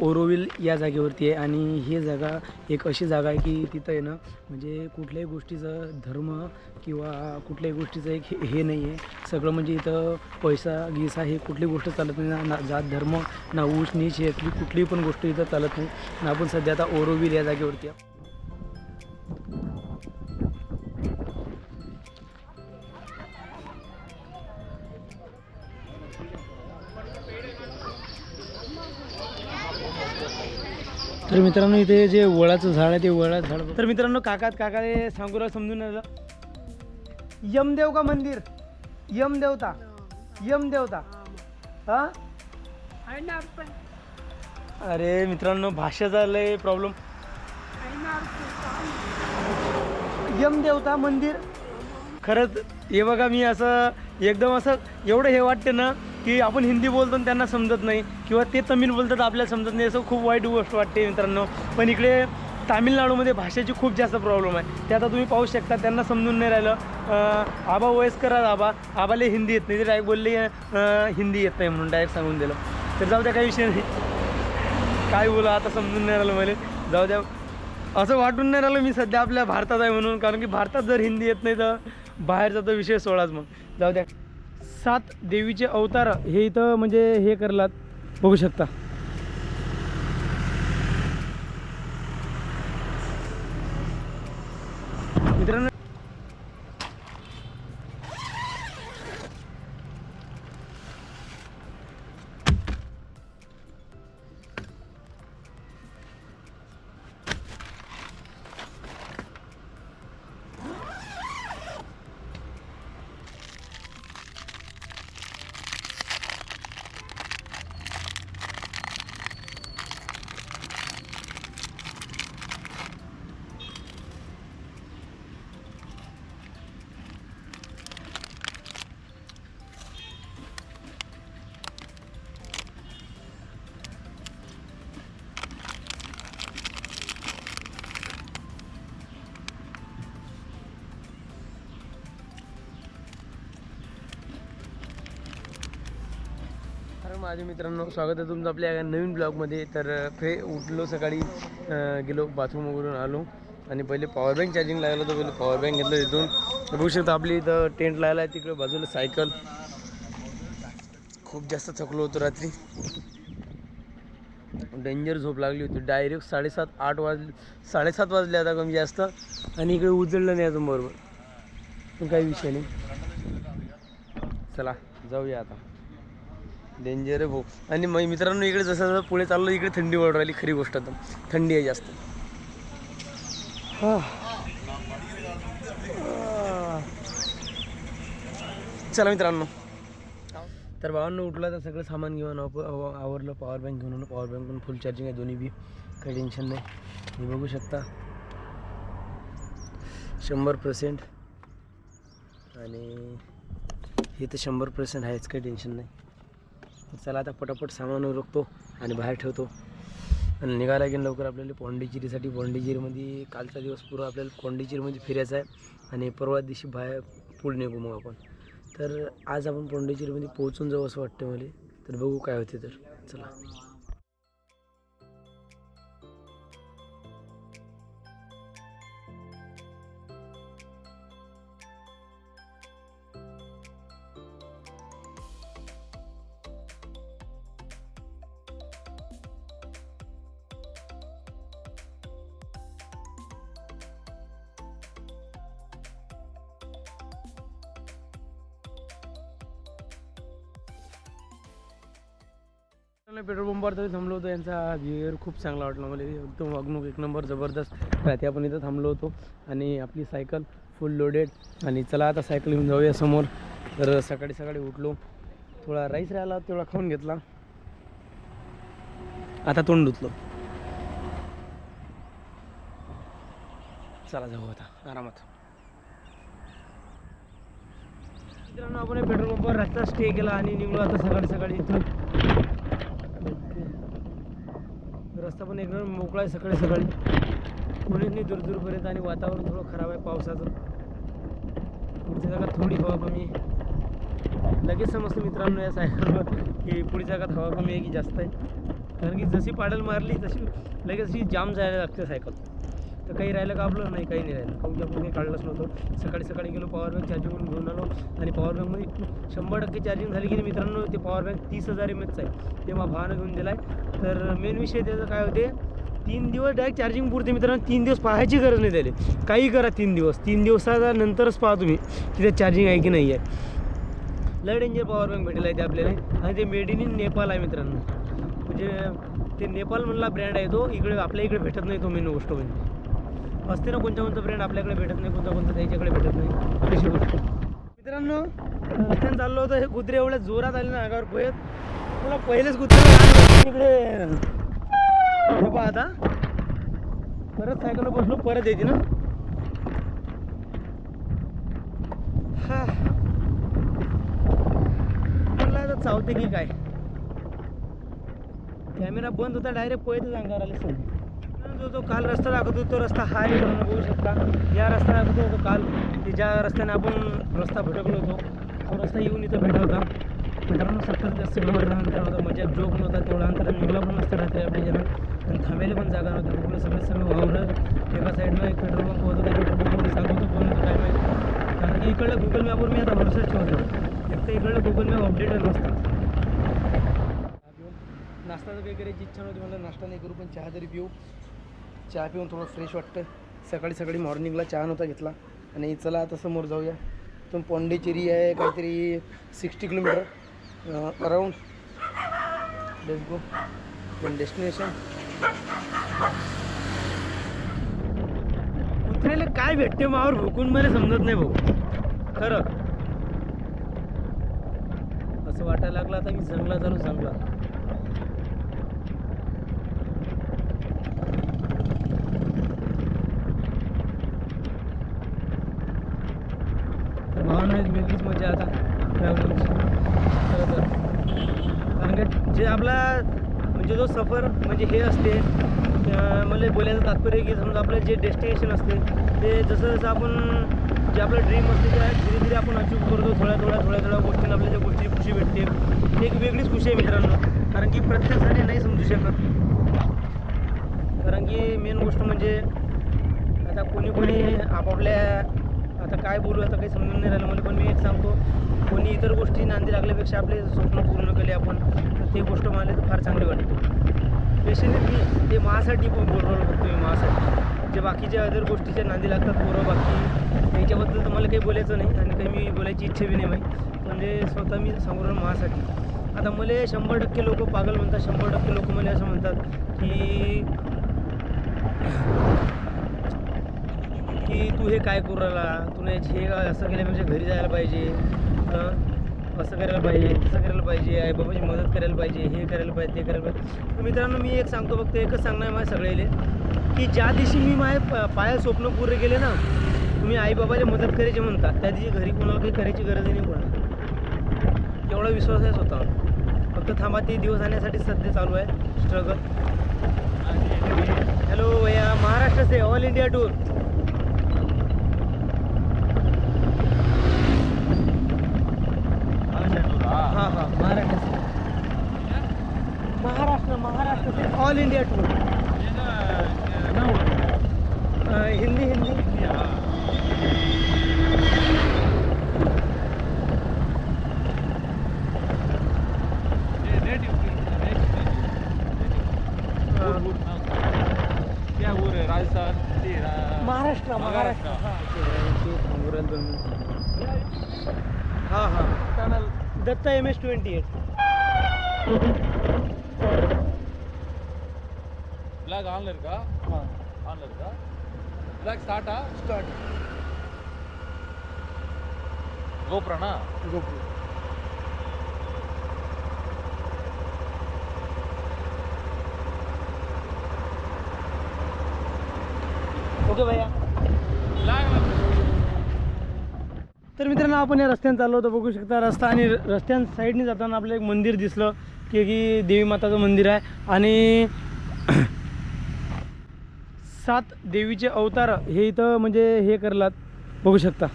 ओरोविल या जागेवरती आहे आणि ही जागा एक अशी जागा आहे की तिथं आहे ना म्हणजे कुठल्याही गोष्टीचं धर्म किंवा कुठल्याही गोष्टीचं एक हे हे नाही आहे. सगळं म्हणजे इथं पैसा गिसा हे कुठली गोष्ट चालत नाही. ना- ना जात धर्म ना ऊस नीच यातली कुठलीही पण गोष्ट इथं चालत नाही. ना आपण सध्या आता ओरोविल या जागेवरती आहे. तर मित्रांनो इथे जे वळाचं झाड आहे ते वळाचं झाड तर मित्रांनो काकात काकाले सांगूला समजून आलं. यमदेव का मंदिर. यमदेवता. यमदेवता. हा? अरे मित्रांनो भाषेचा लय प्रॉब्लेम यमदेवता मंदिर. खरंच हे बघा मी असं एकदम असं एवढं हे वाटते ना की आपण हिंदी बोलतो आणि त्यांना समजत नाही किंवा ते तमिळ बोलतात आपल्याला समजत नाही. असं खूप वाईट गोष्ट वाटते मित्रांनो. पण इकडे तामिळनाडूमध्ये भाषेची खूप जास्त प्रॉब्लेम आहे. ते आता तुम्ही पाहू शकता त्यांना समजून नाही राहिलं. आबा वयस्कर आबा. आबाला हिंदी येत नाही. ते डायरेक्ट बोलले हिंदी येत नाही म्हणून डायरेक्ट सांगून दिलं. तर जाऊ द्या काही विषय नाही. काय बोला आता समजून नाही राहिलं मला. जाऊ द्या. असं वाटून नाही राहिलं मी सध्या आपल्या भारतात आहे म्हणून. कारण की भारतात जर हिंदी येत नाही तर बाहेरचा तर विषय सोडाच मग. जाऊ द्या. सात देवीचे अवतार हे इथं म्हणजे हे करलात. बघू शकता. माझ्या मित्रांनो स्वागत आहे तुमचं आपल्या नवीन ब्लॉगमध्ये. तर फे उठलो सकाळी गेलो बाथरूम वगैरे आलो आणि पहिले पॉवर बँक चार्जिंग लागलं तर पहिले पॉवर बँक घेतलं तिथून. तर बघू शकता आपली इथं टेंट लावला आहे तिकडे बाजूला सायकल खूप जास्त थकलो होतो रात्री. डेंजर झोप लागली होती. डायरेक्ट साडेसात आठ वाजले साडेसात वाजले आता कमी जास्त आणि इकडे उजळलं नाही अजून बरोबर. पण काही विषय नाही. चला जाऊया आता. डेंजर आहे भाऊ. आणि मग मित्रांनो इकडे जसं जसं पुढे चाललो इकडे थंडी वाढ राहिली. खरी गोष्ट आता. थंडी आहे जास्त. हां. चला मित्रांनो. तर भावांना उठला तर सगळं सामान घेऊन आवरलं. पॉवर बँक घेऊन पॉवर बँक पण फुल चार्जिंग आहे. दोन्ही बी. काही टेन्शन नाही. हे बघू शकता. शंभर पर्सेंट आणि हे तर शंभर पर्सेंट आहेच. काही टेन्शन नाही. चला आता पटापट सामान उरकतो आणि बाहेर ठेवतो. आणि निघायला गेलं लवकर आपल्याला पॉंडिचेरीसाठी. पॉंडिचेरीमध्ये कालचा दिवस पुरा आपल्याला पॉंडिचेरीमध्ये फिरायचा आहे. आणि परवा दिवशी बाहेर पुढे निघू मग आपण. तर आज आपण पॉंडिचेरीमध्ये पोहोचून जाऊ असं वाटतं मला. तर बघू काय होते तर. चला. तरी थांबलो होतो. यांचा बिहेवियर खूप चांगला वाटला मला. एकदम वागणूक एक नंबर जबरदस्त. राहते आपण इथं थांबलो होतो. आणि आपली सायकल फुल लोडेड आणि चला आता सायकल घेऊन जाऊया समोर. तर सकाळी सकाळी उठलो. थोडा राईस राहिला तेवढा खाऊन घेतला. आता तोंड धुतलो. चला जाऊ आता. आरामात. मित्रांनो आपण पेट्रोल पंपवर रस्ता स्टे केला आणि निघलो आता सकाळी सकाळी इथून. रस्ता पण एकदम मोकळा आहे सकाळी सकाळी. कोणीच नाही दूर दूरपर्यंत आणि वातावरण थोडं खराब आहे पावसाचं. पुढच्या जागा थोडी हवा कमी आहे. लगेच समजतं मित्रांनो या सायकलवर की पुढच्या जागात हवा कमी आहे की जास्त आहे. कारण की जशी पाडल मारली तशी लगेच अशी जाम जायला लागते सायकल. तर काही राहिलं का आपलं? नाही काही नाही राहिलं. काऊन की आपण काही काढलंच नव्हतं. सकाळी सकाळी गेलो पॉवर बँक चार्जिंग घेऊन आलो. आणि पॉवर बँकमध्ये शंभर टक्के चार्जिंग झाली की नाही मित्रांनो ते पॉवर बँक तीस हजार एम एचचा आहे. ते मग भावानं घेऊन दिला आहे तर मेन विषय त्याचं काय होते? तीन दिवस डायरेक्ट चार्जिंग पुरते मित्रांनो. तीन दिवस पाहायची गरज नाही त्याला. काही करा तीन दिवस. तीन दिवसाचा नंतरच पहा तुम्ही की त्यात चार्जिंग आहे की नाही आहे लय डेंजर पॉवर बँक भेटेल आहे ते आपल्याला. आणि ते मेड इन नेपाळ आहे मित्रांनो. म्हणजे ते नेपाल म्हणला ब्रँड आहे तो. इकडे आपल्या इकडे भेटत नाही तो मेन गोष्ट म्हणजे. असते ना कोणत्या कोणतं ब्रँड आपल्याकडे भेटत नाही कोणता कोणता त्याच्याकडे भेटत नाही. मित्रांनो रस्त्यानं चाललो होतं हे कुत्रे एवढ्या जोरात आले ना अंगावर पोहत. मला पहिलेच कुत्रे इकडे. हे आता. परत सायकलवर बसलो परत येते ना. हा. म्हणलं आता चावते की काय. कॅमेरा बंद होता डायरेक्ट पोहतच अंगावर आले सगळे. जो तो काल रस्ता दाखवतो होतो तो रस्ता हा आहे मित्रांनो बघू शकता. या रस्ता दाखवतो होतो काल की ज्या रस्त्याने आपण रस्ता भटकलो होतो तो रस्ता येऊन इथं भेटा होता. मित्रांनो सत्तर जास्त किलोमीटर अंतर होतं म्हणजे जोक नव्हता तेवढा अंतर निघला पण नसतं रात्री आपल्या जण आणि थांबायला पण जागा नव्हती पूर्ण सगळे सगळं वावरत एका साईडनं एक पेट्रोल पंप होतो त्या पेट्रोल पंपमध्ये सांगतो पण काय माहिती. कारण की इकडलं गुगल मॅपवर मी आता भरोसा ठेवतो एक तर इकडलं गुगल मॅप अपडेट नसतं नाश्ता वगैरे करायची इच्छा नव्हती मला नाश्ता नाही करू पण चहा तरी पिऊ. चहा पिऊन थोडं फ्रेश वाटतं सकाळी सकाळी मॉर्निंगला चहा नव्हता घेतला. आणि चला आता समोर जाऊया. तो पोंडेचेरी आहे काहीतरी sixty kilometre around let's go पण डेस्टिनेशन कुत्र्याला काय भेटते मावर भुकून मला समजत नाही भाऊ. खरं. असं वाटायला लागलं आता मी जंगला चालू जंगला तर एक वेगळीच मजा आता. ट्रॅव्हलिंगची खरं तर. कारण का जे आपला म्हणजे जो सफर म्हणजे हे असते मला बोलायचं तात्पर्य की समजा आपलं जे डेस्टिनेशन असते ते जसं जसं आपण जे आपलं ड्रीम असते त्या धीरे धीरे आपण अचीव करतो थोड्या थोड्या थोड्या थोड्या गोष्टींना आपल्या त्या गोष्टी खुशी भेटते. एक वेगळीच खुशी आहे मित्रांनो. कारण की प्रत्येकाने नाही समजू शकत. कारण की मेन गोष्ट म्हणजे आता कोणी कोणी आपापल्या आता काय बोलू आता काही समजून नाही राहिलं. मला पण मी एक सांगतो कोणी इतर गोष्टी नांदी लागल्यापेक्षा आपले स्वप्न पूर्ण केले आपण तर ते गोष्ट मला तर फार चांगली वाटते. स्पेशली मी ते माझ्यासाठी पण बोललो बघतो मी माझ्यासाठी. जे बाकीच्या अदर गोष्टीच्या नांदी लागतात पोरं बाकी त्याच्याबद्दल तर मला काही बोलायचं नाही आणि काही मी बोलायची इच्छा बी नाही माहीत स्वतः मी सांगू माझ्यासाठी. आता मला शंभर टक्के लोक पागल म्हणतात शंभर टक्के लोक मला असं म्हणतात की की तू हे काय करू राहिला? तुला हे असं केल्यापेक्षा म्हणजे घरी जायला पाहिजे असं करायला पाहिजे तसं करायला पाहिजे आई बाबाची मदत करायला पाहिजे हे करायला पाहिजे ते करायला पाहिजे. तर मित्रांनो मी एक सांगतो फक्त एकच सांगणार आहे माझ्या सगळ्याले की ज्या दिवशी मी माझे पाया स्वप्न पूर्ण केले ना तुम्ही आई मदत करायची म्हणता त्या दिवशी घरी कोणाला काही करायची गरज नाही कोणाला एवढा विश्वास आहे स्वतः फक्त थांबा ते दिवस आणण्यासाठी सध्या चालू आहे. स्ट्रगल हॅलो भैया. महाराष्ट्र से ऑल इंडिया टूर हाँ हाँ Maharashtra Maharashtra Maharashtra all India tour Hindi Hindi हाँ, क्या ऊर आहे राजस्थान ते रा- महाराष्ट्र महाराष्ट्र महाराष्ट्र. हाँ हाँ Datta M S twenty eight black ஆன்ல இருக்கா ஆன்ல இருக்கா பிளாக் ஸ்டார்ட்டா ஸ்டார்ட் கோபுரானா கோபுரா आपण या रस्त्याने चाललो होतो बघू शकता रस्ता आणि रस्त्यान साईडने जाताना आपलं एक मंदिर दिसलं की की देवी माताचं मंदिर आहे. आणि सात देवीचे अवतार हे इथं म्हणजे हे करलात बघू शकता.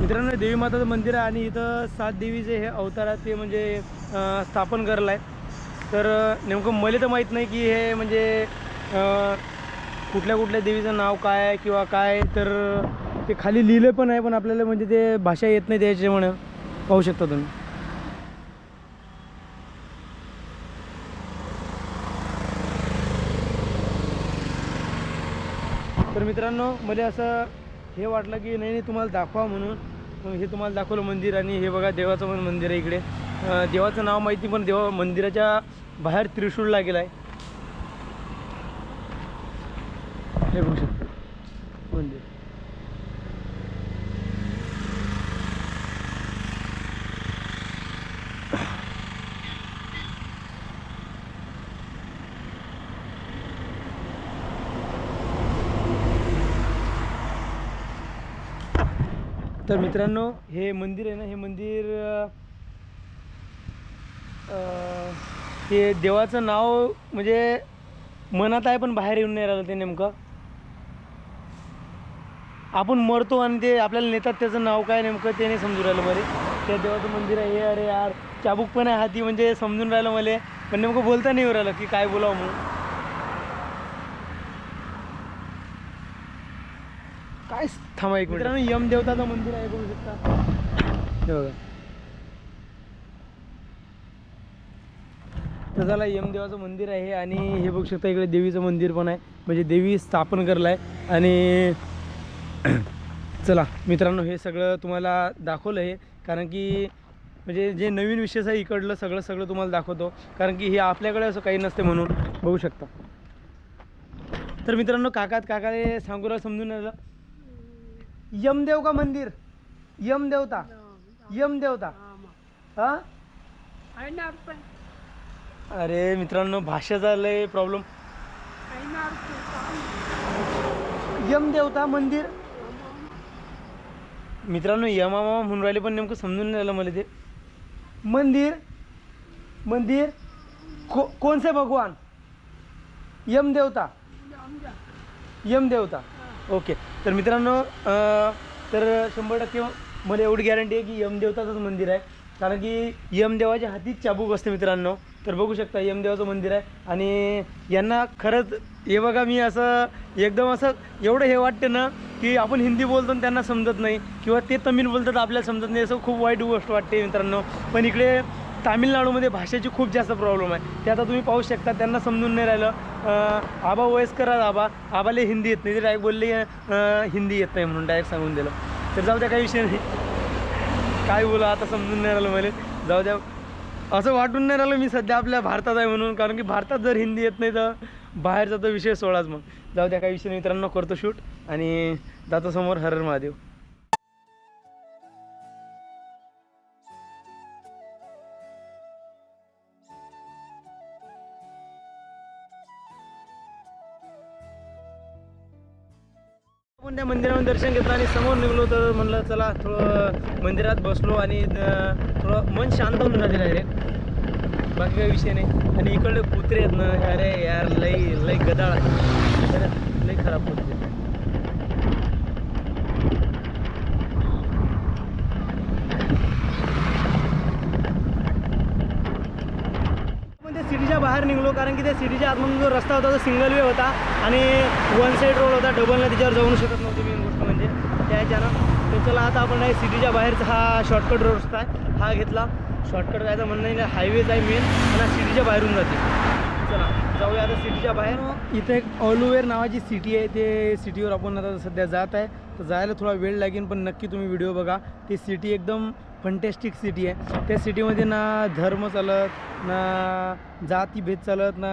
मित्रांनो देवी माताचं मंदिर आहे आणि इथं सात देवीचे हे अवतार आहेत ते म्हणजे स्थापन करलं आहे तर नेमकं मला तर माहीत नाही की हे म्हणजे कुठल्या कुठल्या देवीचं नाव काय आहे किंवा काय तर ते खाली लिहिलं पण आहे पण आपल्याला म्हणजे ते भाषा येत नाही त्याच्यामुळे पाहू शकता तुम्ही. तर मित्रांनो मला असं हे वाटलं की नाही नाही तुम्हाला दाखवा म्हणून. मग हे तुम्हाला दाखवलं मंदिर आणि हे बघा देवाचं पण मंदिर आहे इकडे. देवाचं नाव माहिती पण देवा मंदिराच्या बाहेर त्रिशूळ लागेला आहे हे बघू शकतो. मंदिर. तर मित्रांनो हे मंदिर आहे ना हे मंदिर हे देवाचं नाव म्हणजे मनात आहे पण बाहेर येऊन नाही राहिलं ते नेमकं. आपण मरतो आणि ते आपल्याला नेतात त्याचं नाव काय नेमकं ते नाही समजून राहिलं बरे त्या देवाचं मंदिर आहे हे अरे यार चाबूक पण आहे हाती म्हणजे समजून राहिलं मला. पण नेमकं बोलता नाही येऊ राहिलं की काय बोलावं म्हणून. काय थांबा एक मिनिट. मित्रांनो यम देवताचं मंदिर आहे बघू शकता. हे बघा. तर झाला यमदेवाचं मंदिर आहे आणि हे बघू शकता इकडे देवीचं मंदिर पण आहे. म्हणजे देवी स्थापन करलं आहे आणि चला मित्रांनो हे सगळं तुम्हाला दाखवलं आहे कारण की म्हणजे जे नवीन विशेष आहे इकडलं सगळं सगळं तुम्हाला दाखवतो. कारण की हे आपल्याकडे असं काही नसते म्हणून बघू शकता. तर मित्रांनो काकात काकाले सांगू राहिलं, समजून आलं. यमदेव का मंदिर. यमदेवता. यमदेवता. हा? अरे मित्रांनो भाषेचा लय प्रॉब्लेम यमदेवता मंदिर. मित्रांनो यमामा म्हणून राहिले पण नेमकं समजून नाही आलं मला ते. मंदिर मंदिर को कोणसे भगवान? यमदेवता यमदेवता ओके. तर मित्रांनो अं, तर शंभर टक्के मला एवढी गॅरंटी आहे की यमदेवताचंच मंदिर आहे. कारण की यमदेवाच्या हातीच चाबूक असते मित्रांनो. तर बघू शकता यमदेवाचं मंदिर आहे. आणि यांना खरंच हे बघा मी असं एकदम असं एवढं हे वाटतं ना की आपण हिंदी बोलतो आणि त्यांना समजत नाही. किंवा ते तमिळ बोलतात आपल्याला समजत नाही. असं खूप वाईट गोष्ट वाटते मित्रांनो. पण इकडे तामिळनाडूमध्ये भाषेची खूप जास्त प्रॉब्लेम आहे. ते आता तुम्ही पाहू शकता त्यांना समजून नाही राहिलं. आबा वयस्कर आबा. आबाले हिंदी येत नाही. ते डायरेक्ट बोलले हिंदी येत नाही म्हणून डायरेक्ट सांगून दिलं. तर जाऊ द्या काही विषय नाही. काय बोला आता समजून नाही राहिलं मला. जाऊ द्या. असं वाटून नाही राहिलं मी सध्या आपल्या भारतात आहे म्हणून कारण की भारतात जर हिंदी येत नाही तर बाहेरचा तर विषय सोडाच मग. जाऊ द्या काही विषय मित्रांनो करतो शूट. आणि जातो समोर हरर महादेव. आपण त्या मंदिरामध्ये दर्शन घेतलं आणि समोर निघलो तर म्हणलं चला थोडं मंदिरात बसलो आणि थोडं मन शांत होऊन जाते डायरेक्ट बाकी काही विषय नाही. आणि इकडले कुत्रे आहेत ना अरे यार लई लई गदाळ आहे लई खराब कुत्रे पण ते गेलो कारण की त्या सिटीच्या आतमधून जो रस्ता होता तो सिंगल वे होता आणि वन साईड रोड होता डबलला त्याच्यावर जाऊ शकत नव्हती मेन गोष्ट म्हणजे. त्या ह्याच्यानं तर चला आता आपण नाही सिटीच्या बाहेरचा हा शॉर्टकट रोड रस्ता आहे हा घेतला. शॉर्टकट जायचं म्हणणं नाही हायवेच आहे मेन आणि हा सिटीच्या बाहेरून जाते. चला जाऊया आता सिटीच्या बाहेर. इथं एक ऑलुवेर नावाची सिटी आहे ते सिटीवर आपण आता सध्या जात आहे. तर जायला थोडा वेळ लागेल पण नक्की तुम्ही व्हिडिओ बघा. ती सिटी एकदम फंटॅस्टिक सिटी आहे. त्या सिटीमध्ये ना धर्म चालत ना जातीभेद चालत ना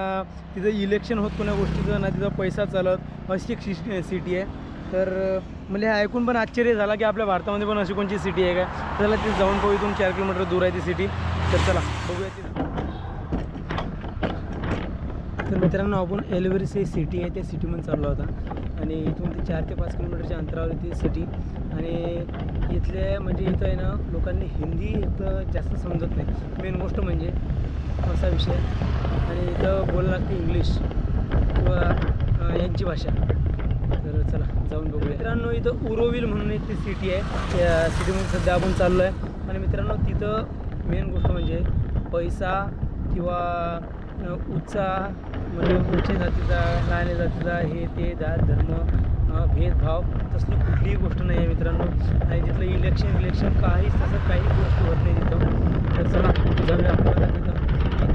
तिथं इलेक्शन होत कोण्या गोष्टीचं ना तिथं पैसा चालत अशी एक सिटी आहे. तर म्हणजे हे ऐकून पण आश्चर्य झाला की आपल्या भारतामध्ये पण अशी कोणची सिटी आहे का चला ती जाऊन पाहू इथून चार किलोमीटर दूर आहे ती सिटी तर चला बघूया ती तर मित्रांनो आपण एलवेरिस ही सिटी आहे त्या सिटीमध्ये चाललो होता आणि इथून ते चार ते पाच किलोमीटरच्या अंतरावर येते ती सिटी आणि इथले म्हणजे इथं आहे ना लोकांनी हिंदी इथं जास्त समजत नाही. मेन गोष्ट म्हणजे असा विषय. आणि इथं बोलायला लागते इंग्लिश किंवा यांची भाषा. तर चला जाऊन बघूया. मित्रांनो इथं उरोविल म्हणून एक ती सिटी आहे. त्या सिटीमध्ये सध्या आपण चाललो आहे आणि मित्रांनो तिथं मेन गोष्ट म्हणजे पैसा किंवा उचा म्हणजे उच्च जातीचा लहान जातीचा हे ते जात धर्म भेदभाव तसली कुठलीही गोष्ट नाही आहे मित्रांनो. आणि तिथलं इलेक्शन इलेक्शन काहीच तसं काही गोष्ट होत नाही तिथं. तर चला जाऊया आपल्याला तिथं.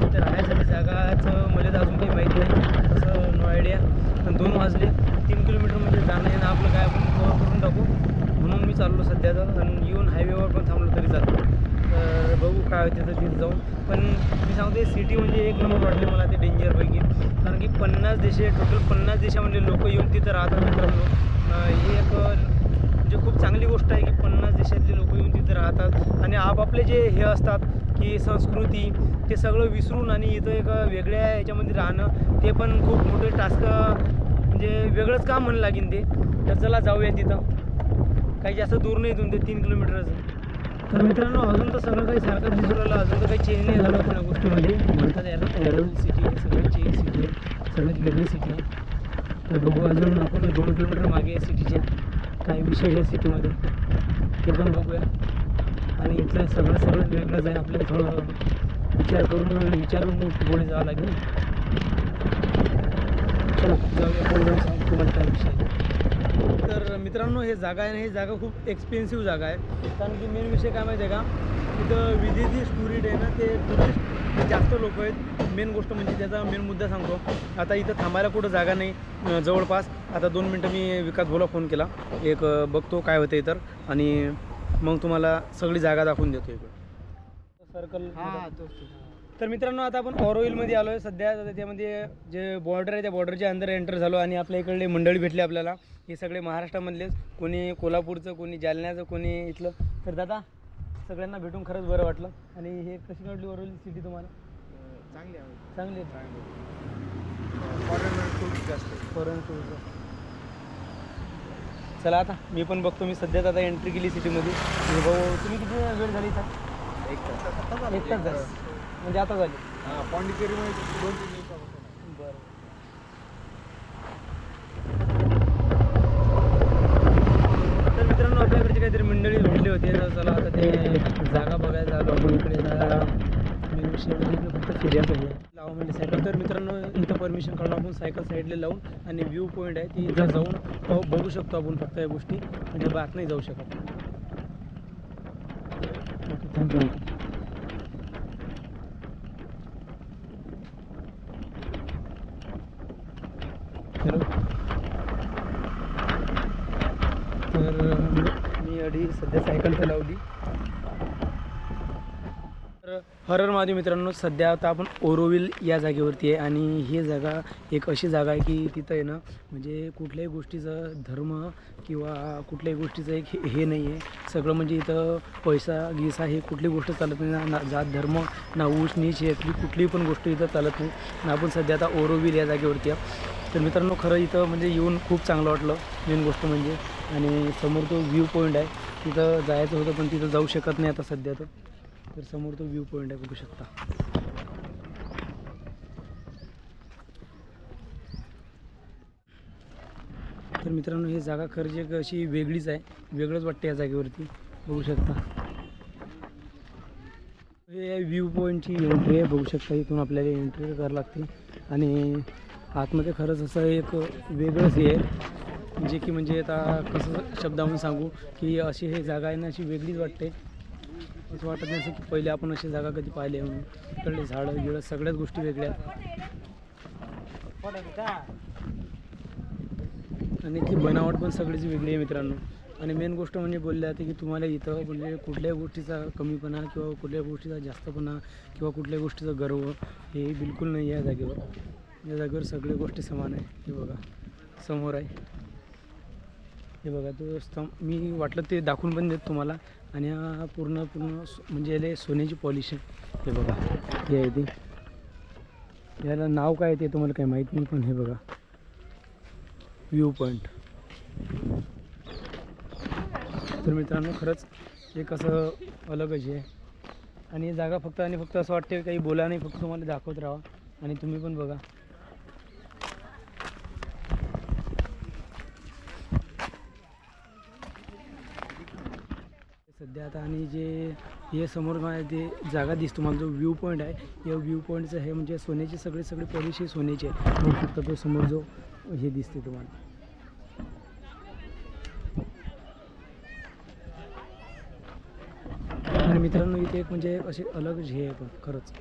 तिथं राहण्यासाठी जागाचं मला तर अजून काही माहीत नाही. तसं नो आयडिया दोन वाजले. तीन किलोमीटर म्हणजे जाणं आहे ना आपलं काय आपण कवर करून टाकू. म्हणून मी चाललो सध्या तर. आणि येऊन हायवेवर पण थांबलो तरी चालतो. बघू काय होते तर तिथे जाऊन. पण मी सांगते सिटी म्हणजे एक नंबर वाटले मला ते डेंजरपैकी कारण की पन्नास देशे टोटल पन्नास देशामधले लोक येऊन तिथं राहतात मित्रांनो. ही एक म्हणजे खूप चांगली गोष्ट आहे की पन्नास देशातले लोक येऊन तिथं राहतात. आणि आपापले जे हे असतात की संस्कृती ते सगळं विसरून आणि इथं एक वेगळ्या याच्यामध्ये राहणं ते पण खूप मोठे टास्क म्हणजे वेगळंच काम म्हणलं लागेल ते? तर चला जाऊया तिथं. काही जास्त दूर नाही इथून ते तीन किलोमीटरचं तर मित्रांनो अजून तर सगळं काही सारखं दिसून राहिलं अजून तर काही चेंज नाही झालं कोणा गोष्टीमध्ये. म्हणतात यार एरोल सिटी आहे सगळ्यांची सिटी आहे सगळ्यात वेगळी सिटी आहे. तर बघू अजून आपण दोन किलोमीटर मागे आहे सिटीच्या काही विशेष आहे सिटीमध्ये ते पण बघूया. आणि इथलं सगळं सगळं वेगळंच आहे आपल्याला थोडं विचार करून विचारून पुढे जावं लागेल. चला जाऊया पुढे जाऊन सांगतो तुम्हाला काय विषय आहे. तर मित्रांनो हे जागा आहे ना ही जागा खूप एक्सपेन्सिव्ह जागा आहे. कारण की मेन विषय काय माहिती आहे का? तिथं विदेशी टुरिस्ट आहे ना ते टुरिस्ट जास्त लोक आहेत. मेन गोष्ट म्हणजे त्याचा मेन मुद्दा सांगतो. आता इथं थांबायला कुठं जागा नाही. जवळपास आता दोन मिनटं मी विकास बोला फोन केला. एक बघतो काय होतं इतर. आणि मग तुम्हाला सगळी जागा दाखवून देतो इकडं. सर्कल तर मित्रांनो आता आपण ऑरोईलमध्ये आलो आहे सध्या त्याच्यामध्ये जे बॉर्डर आहे त्या बॉर्डरच्या अंदर एंटर झालो आणि आपल्या इकडले मंडळी भेटले आपल्याला. हे सगळे महाराष्ट्रामधलेच कोणी कोल्हापूरचं कोणी जालन्याचं कोणी इथलं. तर दादा सगळ्यांना भेटून खरंच बरं वाटलं. आणि हे कशी वाटली ऑरोईल सिटी तुम्हाला? चांगली आहे. चांगली. फॉरेन चला आता मी पण बघतो. मी सध्याच आता एंट्री केली सिटीमध्ये भाऊ तुम्ही किती वेळ झाली इथं? एक तास. एक तास झाला. म्हणजे आता झाली. हां पॉंडिचेरीमध्ये दोन तीन दिवसापासून. बरं. तर मित्रांनो आपल्याकडचे काहीतरी मंडळी भेटले होते. तर चला आता ते जागा बघायला आलो आपण इकडे विषय म्हणजे इकडे फक्त फिर्या पाहिजे लावा म्हणजे सायकल. तर मित्रांनो इथं परमिशन काढून आपण सायकल साईडला लावून आणि व्ह्यू पॉईंट आहे ती इथं जाऊन पाहू- बघू शकतो आपण फक्त या गोष्टी. म्हणजे बात नाही जाऊ शकत. थँक्यू हॅलो तर मी अडी सध्या सायकल चालवली. तर हरर महादेव मित्रांनो सध्या आता आपण ओरोविल या जागेवरती आहे आणि ही जागा एक अशी जागा आहे की तिथं आहे ना म्हणजे कुठल्याही गोष्टीचं धर्म किंवा कुठल्याही गोष्टीचं एक हे- हे नाही आहे. सगळं म्हणजे इथं पैसा गिसा हे कुठली गोष्ट चालत नाही. ना- जात धर्म ना ऊस नीच यातली कुठलीही पण गोष्ट इथं चालत नाही. ना आपण सध्या आता ओरोविल या जागेवरती आहे. तर मित्रांनो खरं इथं म्हणजे येऊन खूप चांगलं वाटलं. मेन गोष्ट म्हणजे. आणि समोर तो व्ह्यू पॉईंट आहे. तिथं जायचं होतं पण तिथं जाऊ शकत नाही आता सध्या तर. तर समोर तो व्ह्यू पॉईंट आहे बघू शकता. तर मित्रांनो ही जागा खरंच एक अशी वेगळीच आहे. वेगळंच वाटते या जागेवरती. बघू शकता. हे व्ह्यू पॉईंटची एंट्री आहे. बघू शकता इथून आपल्याला एंट्री करावी लागते. आणि आतमध्ये खरंच असं एक वेगळंच हे आहे. जे की म्हणजे आता कसं शब्दावरून सांगू की अशी हे जागा आहे ना अशी वेगळीच वाटते. असं वाटत नाही असं की पहिले आपण अशी जागा कधी पाहिली आहे म्हणून. इकडले झाडं गिळं सगळ्याच गोष्टी वेगळ्या आहेत. आणि ती बनावट पण सगळीच वेगळी आहे मित्रांनो. आणि मेन गोष्ट म्हणजे बोलली जाते की तुम्हाला इथं म्हणजे कुठल्याही गोष्टीचा कमीपणा किंवा कुठल्याही गोष्टीचा जास्तपणा किंवा कुठल्याही गोष्टीचा गर्व हे बिलकुल नाही आहे या जागेवर. या जागेवर सगळ्या गोष्टी समान आहे. हे बघा समोर आहे. हे बघा तो स्तंभ मी वाटलं ते दाखवून पण देत तुम्हाला. आणि हा पूर्ण पूर्ण म्हणजे याला सोन्याची पॉलिश आहे. हे बघा हे आहे ते. याला नाव काय आहे ते तुम्हाला काही माहीत नाही पण हे बघा. व्ह्यू पॉईंट तर मित्रांनो खरंच एक असं अलगच आहे. आणि जागा फक्त आणि फक्त असं वाटते काही बोला नाही फक्त तुम्हाला दाखवत राहा. आणि तुम्ही पण बघा. सध्या आता आणि जे हे समोर ते जागा दिसतो. मला जो व्ह्यू पॉईंट आहे या व्ह्यू पॉईंटचं हे म्हणजे सोन्याचे सगळे सगळे पॉलिशी सोन्याचे आहे बघू शकता तो समोर जो हे दिसते तुम्हाला. आणि मित्रांनो इथे एक म्हणजे असे अलग हे आहे पण खरंच.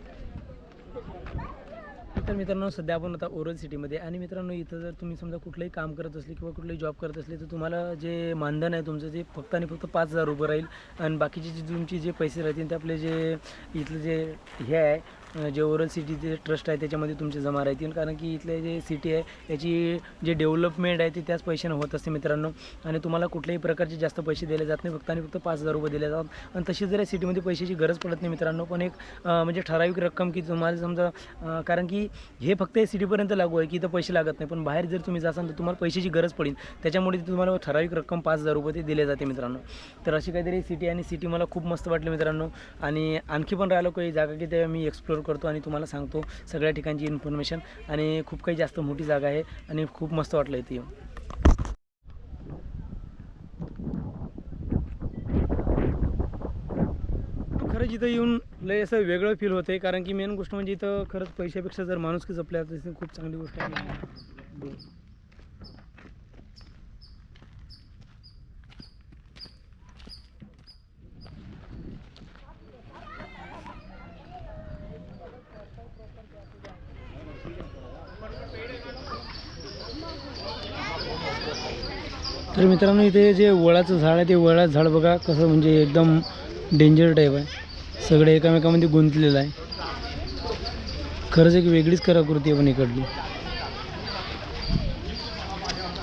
तर मित्रांनो सध्या आपण आता ओरल सिटीमध्ये आणि मित्रांनो इथं जर तुम्ही समजा कुठलंही काम करत असले किंवा कुठलंही जॉब करत असले तर तुम्हाला जे मानधन आहे तुमचं जे फक्त आणि फक्त पाच हजार रुपये राहील. आणि बाकीचे जे तुमचे जे पैसे राहतील ते आपले जे इथलं जे हे आहे जे ओरल सिटीचे ट्रस्ट आहे त्याच्यामध्ये तुमचे जमा राहतील. कारण की इथले जे सिटी आहे याची जे डेव्हलपमेंट आहे ती त्याच पैशानं होत असते मित्रांनो. आणि तुम्हाला कुठल्याही प्रकारचे जास्त पैसे दिले जात नाही. फक्त आणि फक्त पाच हजार रुपये दिले जातात. आणि तशी जर या सिटीमध्ये पैशाची गरज पडत नाही मित्रांनो. पण एक म्हणजे ठराविक रक्कम की तुम्हाला समजा कारण की हे फक्त या सिटीपर्यंत लागू आहे की इथं पैसे लागत नाही. पण बाहेर जर तुम्ही जासाल तर तुम्हाला पैशाची गरज पडेल. त्याच्यामुळे तुम्हाला ठराविक रक्कम पाच हजार रुपये ते दिले जाते मित्रांनो. तर अशी काहीतरी सिटी आणि सिटी मला खूप मस्त वाटली मित्रांनो. आणि आणखी पण राहिलो काही जागा की ते मी एक्सप्लोर करतो आणि तुम्हाला सांगतो सगळ्या ठिकाणची इन्फॉर्मेशन आणि खूप काही जास्त मोठी जागा आहे आणि खूप मस्त वाटलं इथे येऊन. खरंच इथं येऊन लय असं वेगळं फील होते कारण की मेन गोष्ट म्हणजे इथं खरंच पैशापेक्षा जर माणुसकी जपल्या तर खूप चांगली गोष्ट आहे. तर मित्रांनो इथे जे वळाचं झाड आहे ते वळाचं झाड बघा कसं म्हणजे एकदम डेंजर टाईप आहे. सगळे एकामेकामध्ये गुंतलेलं आहे. खरंच एक वेगळीच कराकृती आपण पण इकडली.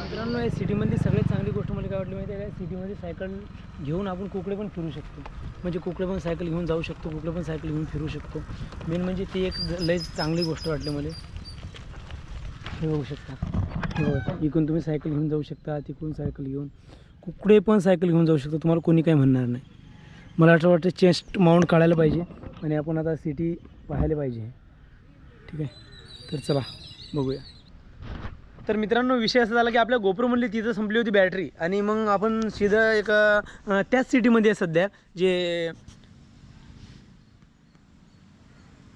मित्रांनो या सिटीमध्ये सगळ्यात चांगली गोष्ट मला काय वाटली माहिती आहे सिटीमध्ये सायकल घेऊन आपण कुकडे पण फिरू शकतो. म्हणजे कुकडे पण सायकल घेऊन जाऊ शकतो कुकडे पण सायकल घेऊन फिरू शकतो. मेन म्हणजे ती एक ज- लय चांगली गोष्ट वाटली मला. हे बघू शकता. हे इकडून तुम्ही सायकल घेऊन जाऊ शकता तिकडून सायकल घेऊन. कुकडे पण सायकल घेऊन जाऊ शकता तुम्हाला कोणी काही म्हणणार नाही. मला असं वाटतं चेस्ट माउंट काढायला पाहिजे आणि आपण आता सिटी पाहायला पाहिजे. ठीक आहे? तर चला बघूया. तर मित्रांनो विषय असा झाला की आपल्या गोप्रोमधली तिथं संपली होती बॅटरी आणि मग आपण सिधं एक त्याच सिटीमध्ये आहे सध्या जे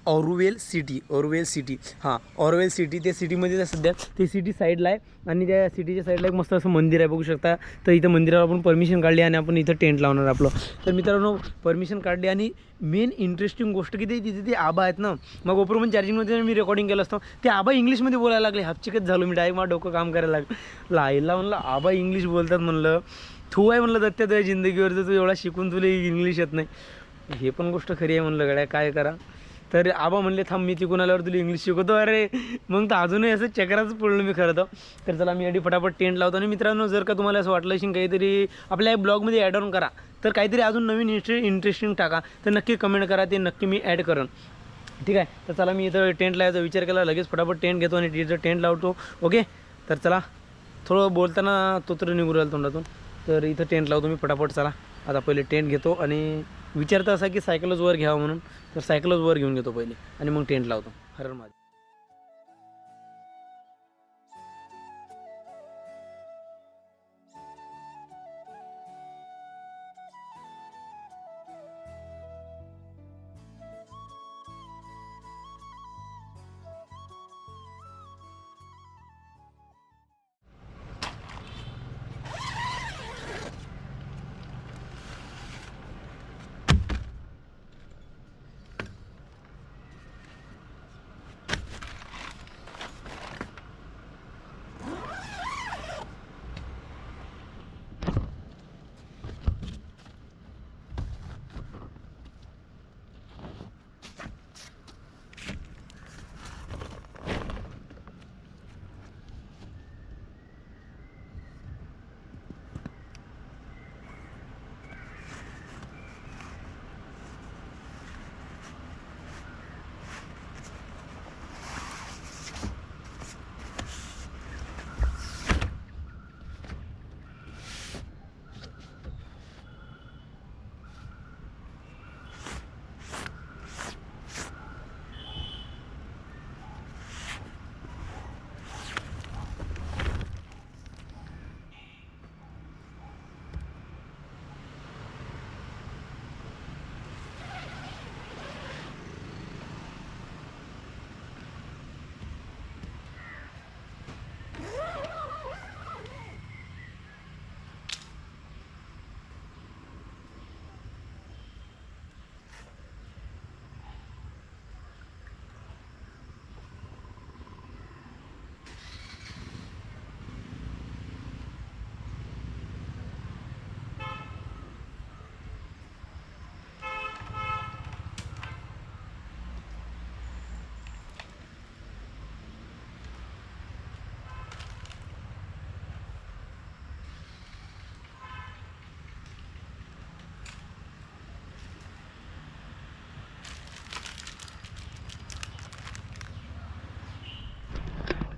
ऑरुवेल सिटी ऑरुवेल सिटी. हां ऑरुवेल सिटी त्या सिटीमध्ये सध्या ते सिटी साईडला आहे आणि त्या सिटीच्या साईडला एक मस्त असं मंदिर आहे बघू शकता. तर इथं मंदिरावर आपण परमिशन काढली आणि आपण इथं टेंट लावणार आपलं. तर मित्रांनो परमिशन काढली आणि मेन इंटरेस्टिंग गोष्ट किती तिथे ते आबा आहेत ना. मग ओपर पण चार्जिंगमध्ये मी रेकॉर्डिंग केलं असतं. ते आबा इंग्लिशमध्ये बोलायला लागले. हापचिकच झालो मी. डायरेक्ट मला डोकं काम करायला लागलं. लाईला म्हणलं आबा इंग्लिश बोलतात म्हणलं. थू आहे म्हणलं दत्त्या तुझ्या जिंदगीवर तर तू एवढा शिकून तुला इंग्लिश येत नाही. हे पण गोष्ट खरी आहे म्हणलं गड्या. काय करा? तर आबा म्हणले थांब मी तिकून आल्यावर तुला इंग्लिश शिकवतो. अरे मग तर अजूनही असं चक्राच पडलो मी खरं तर. तर चला मी आधी फटाफट टेंट लावतो आणि मित्रांनो जर का तुम्हाला असं वाटलं असेल काहीतरी आपल्या ब्लॉगमध्ये ॲड ऑन करा. तर काहीतरी अजून नवीन इंटरे इंटरेस्टिंग टाका. तर नक्की कमेंट करा ते नक्की मी ॲड करेन. ठीक आहे? तर चला मी इथं टेंट लावायचा विचार केला लगेच फटाफट टेंट घेतो आणि तिथं टेंट लावतो. ओके? तर चला थोडं बोलताना तो तर निघू राहिला तोंडातून. तर इथं टेंट लावतो मी फटाफट चला. आता पहिले टेंट घेतो आणि विचारता असा की सायकलच वर घ्यावं म्हणून. तर सायकलच वर घेऊन घेतो पहिले आणि मग टेंट लावतो. हरण माझं.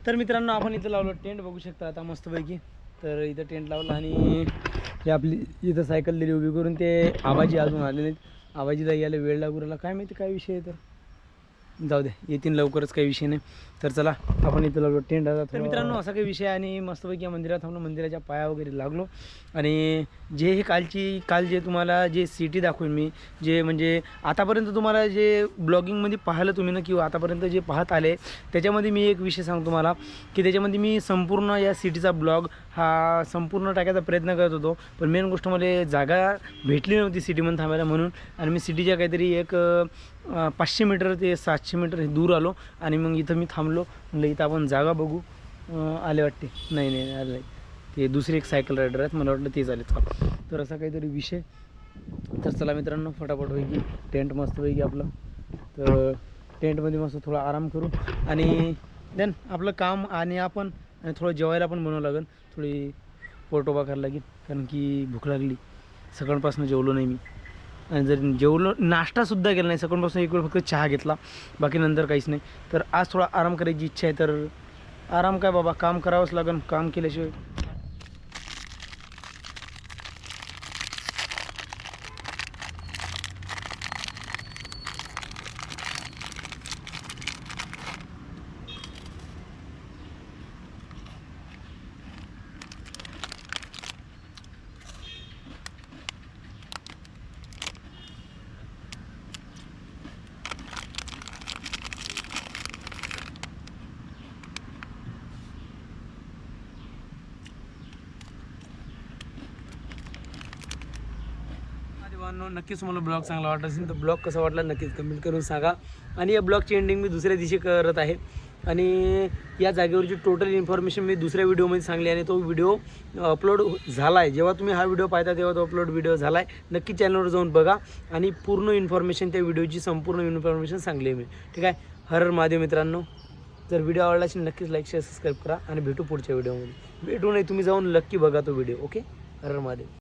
तर मित्रांनो आपण इथं लावलं टेंट बघू शकता आता मस्तपैकी. तर इथं टेंट लावलं आणि हे आपली इथं सायकल दिली उभी करून. ते आबाजी अजून आले नाहीत आबाजीला यायला वेळ लागू राहिला. काय माहिती काय विषय आहे तर. जाऊ दे येतील लवकरच काही विषय नाही. तर चला आपण इथं लागलो टेंट आता तर मित्रांनो असा काही विषय आहे आणि मस्तपैकी या मंदिरात थांबलो मंदिराच्या पाया वगैरे लागलो. आणि जे हे कालची काल जे तुम्हाला जे सिटी दाखवेन मी जे म्हणजे आतापर्यंत तुम्हाला जे ब्लॉगिंगमध्ये पाहिलं तुम्ही ना किंवा आतापर्यंत जे पाहत आले त्याच्यामध्ये मी एक विषय सांगतो तुम्हाला की त्याच्यामध्ये मी संपूर्ण या सिटीचा ब्लॉग हा संपूर्ण टाकायचा प्रयत्न करत होतो. पण मेन गोष्ट मला जागा भेटली नव्हती सिटीमध्ये थांबायला म्हणून. आणि मी सिटीच्या काहीतरी एक पाचशे मीटर ते सातशे मीटर हे दूर आलो आणि मग इथं मी थांबलो. म्हणलं इथं आपण जागा बघू. आले वाटते. नाही नाही आले नाही ते दुसरे एक सायकल रायडर आहेत. मला वाटलं तेच आले का तर असा काहीतरी विषय. तर चला मित्रांनो फटाफट पैकी टेंट मस्त पैकी आपलं. तर टेंटमध्ये मस्त थोडा आराम करू. आणि देन आपलं काम आणि आपण आणि थोडं जेवायला पण बनवावं लागेल. थोडी पोटोबा करायला लागेल. कारण की भूक लागली. सकाळपासून जेवलो नाही मी. आणि जर जेवलो नाश्तासुद्धा केला नाही सकाळपासून एक वेळ फक्त चहा घेतला बाकी नंतर काहीच नाही. तर आज थोडा आराम करायची इच्छा आहे तर आराम काय बाबा काम करावंच लागेल काम केल्याशिवाय. मित्रांनो नक्कीच मला ब्लॉग चांगला वाटत असेल तर ब्लॉग कसा वाटला नक्कीच कमेंट करून सांगा. आणि या ब्लॉगची एंडिंग मी दुसऱ्या दिवशी करत आहे. आणि या जागेवरची टोटल इन्फॉर्मेशन मी दुसऱ्या व्हिडिओमध्ये सांगली आणि तो व्हिडिओ अपलोड झाला आहे जेव्हा तुम्ही हा व्हिडिओ पाहता तेव्हा तो अपलोड व्हिडिओ झाला आहे नक्की चॅनलवर जाऊन बघा आणि पूर्ण इन्फॉर्मेशन त्या व्हिडिओची संपूर्ण इन्फॉर्मेशन सांगली आहे मी. ठीक आहे? हर हर महादेव मित्रांनो जर व्हिडिओ आवडला असेल नक्कीच लाईक शेअर सबस्क्राईब करा आणि भेटू पुढच्या व्हिडिओमध्ये भेटू नाही तुम्ही जाऊन नक्की बघा तो व्हिडिओ ओके हर हर महादेव.